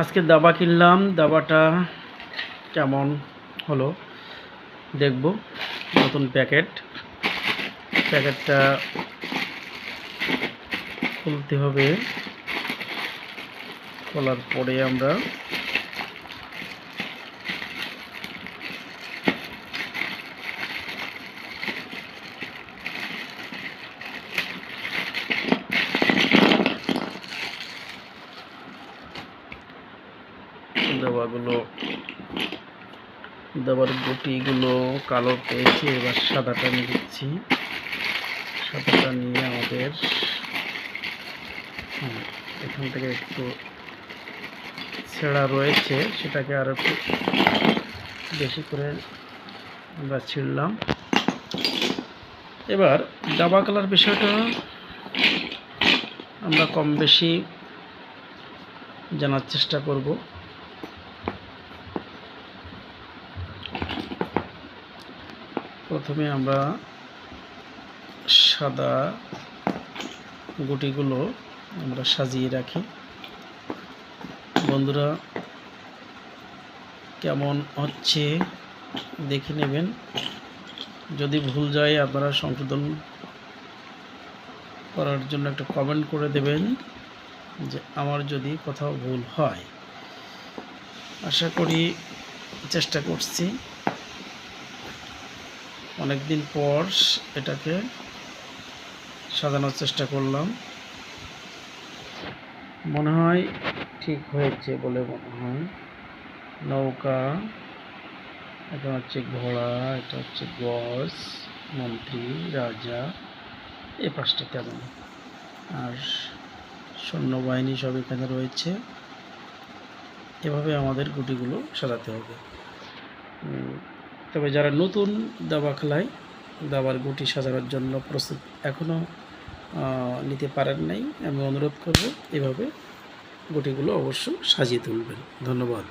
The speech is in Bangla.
আজকে দাবা কিনলাম, দাবাটা কেমন হলো দেখব, নতুন প্যাকেট। প্যাকেটটা খুলতে হবে, খোলার পরে আমরা দাবাগুলো দাবার গুটিগুলো কালো পেয়েছি এবার সাদাটা নিয়ে দিচ্ছি। সাদাটা নিয়ে আমাদের হ্যাঁ, এখান থেকে একটু ছেঁড়া রয়েছে সেটাকে আরও একটু বেশি করে আমরা ছিঁড়লাম। এবার দাবা কালার বিষয়টা আমরা কম বেশি জানার চেষ্টা করব। প্রথমে আমরা সাদা গুটিগুলো আমরা সাজিয়ে রাখি। বন্ধুরা, কেমন হচ্ছে দেখে নেবেন। যদি ভুল যায় আপনারা সংশোধন করার জন্য একটা কমেন্ট করে দেবেন যে আমার যদি কোথাও ভুল হয়। আশা করি চেষ্টা করছি। অনেক দিন পর এটাকে সাজানোর চেষ্টা করলাম। মনে হয় ঠিক হয়েছে বলে মনে হয়। নৌকা, এটা হচ্ছে ঘোড়া, এটা হচ্ছে গজ, মন্ত্রী, রাজা, এ পাঁচটা তেমন। আর সৈন্যবাহিনী সব এখানে রয়েছে। এভাবে আমাদের গুটিগুলো সাজাতে হবে। তবে যারা নতুন দাবা খেলায় দাবার গুটি সাজানোর জন্য প্রস্তুত এখনও নিতে পারেন নাই, আমি অনুরোধ করব এভাবে গুটিগুলো অবশ্য সাজিয়ে তুলবেন। ধন্যবাদ।